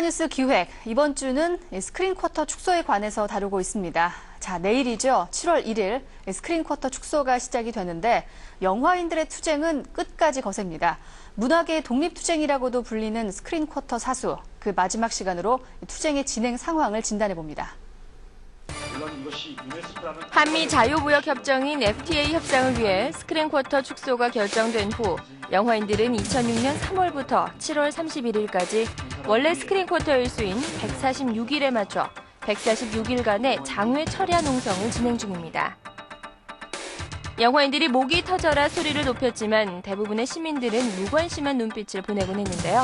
스타뉴스 기획 이번 주는 스크린 쿼터 축소에 관해서 다루고 있습니다. 자, 내일이죠. 7월 1일 스크린 쿼터 축소가 시작이 되는데 영화인들의 투쟁은 끝까지 거셉니다. 문화계의 독립투쟁이라고도 불리는 스크린 쿼터 사수. 그 마지막 시간으로 투쟁의 진행 상황을 진단해 봅니다. 한미 자유무역 협정인 FTA 협상을 위해 스크린 쿼터 축소가 결정된 후 영화인들은 2006년 3월부터 7월 31일까지 원래 스크린 쿼터 일수인 146일에 맞춰 146일간의 장외 철야 농성을 진행 중입니다. 영화인들이 목이 터져라 소리를 높였지만 대부분의 시민들은 무관심한 눈빛을 보내곤 했는데요.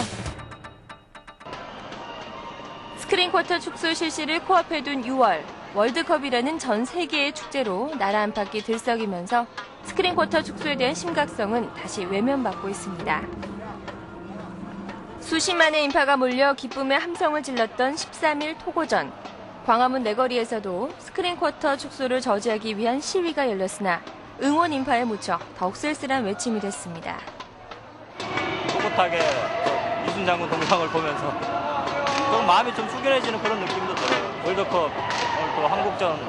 스크린 쿼터 축소 실시를 코앞에 둔 6월 월드컵이라는 전 세계의 축제로 나라 안팎이 들썩이면서 스크린 쿼터 축소에 대한 심각성은 다시 외면받고 있습니다. 수십만의 인파가 몰려 기쁨의 함성을 질렀던 13일 토고전. 광화문 내거리에서도 스크린 쿼터 축소를 저지하기 위한 시위가 열렸으나 응원 인파에 묻혀 더욱 쓸쓸한 외침이 됐습니다. 꿋꿋하게 또 이순 장군 동상을 보면서 좀 마음이 좀 숙연해지는 그런 느낌도 들어요. 월드컵 또 한국전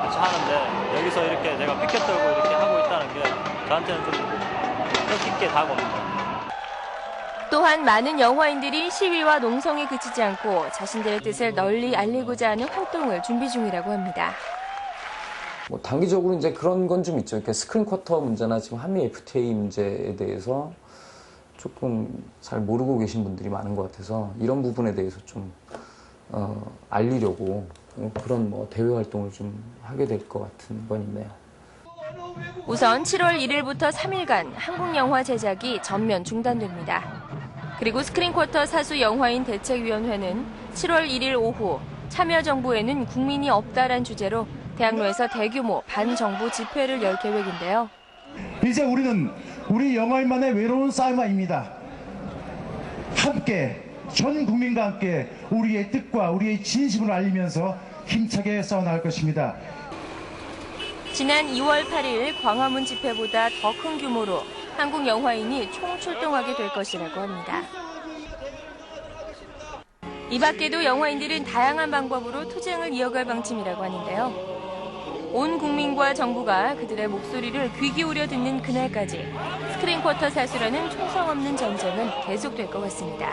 같이 하는데 여기서 이렇게 내가 피켓 들고 이렇게 하고 있다는 게 저한테는 좀 뜻깊게 다가옵니다. 또한 많은 영화인들이 시위와 농성에 그치지 않고 자신들의 뜻을 널리 알리고자 하는 활동을 준비 중이라고 합니다. 뭐 단기적으로 이제 그런 건 좀 있죠. 그러니까 스크린 쿼터 문제나 지금 한미 FTA 문제에 대해서 조금 잘 모르고 계신 분들이 많은 것 같아서 이런 부분에 대해서 좀 어, 알리려고 그런 뭐 대외 활동을 좀 하게 될 것 같은 건 있네요. 우선 7월 1일부터 3일간 한국 영화 제작이 전면 중단됩니다. 그리고 스크린 쿼터 사수 영화인 대책위원회는 7월 1일 오후 참여 정부에는 국민이 없다란 주제로 대학로에서 대규모 반정부 집회를 열 계획인데요. 이제 우리는 우리 영화인만의 외로운 싸움입니다. 함께 전 국민과 함께 우리의 뜻과 우리의 진심을 알리면서 힘차게 싸워나갈 것입니다. 지난 2월 8일 광화문 집회보다 더 큰 규모로 한국 영화인이 총출동하게 될 것이라고 합니다. 이 밖에도 영화인들은 다양한 방법으로 투쟁을 이어갈 방침이라고 하는데요. 온 국민과 정부가 그들의 목소리를 귀 기울여 듣는 그날까지 스크린 쿼터 사수라는 총성 없는 전쟁은 계속될 것 같습니다.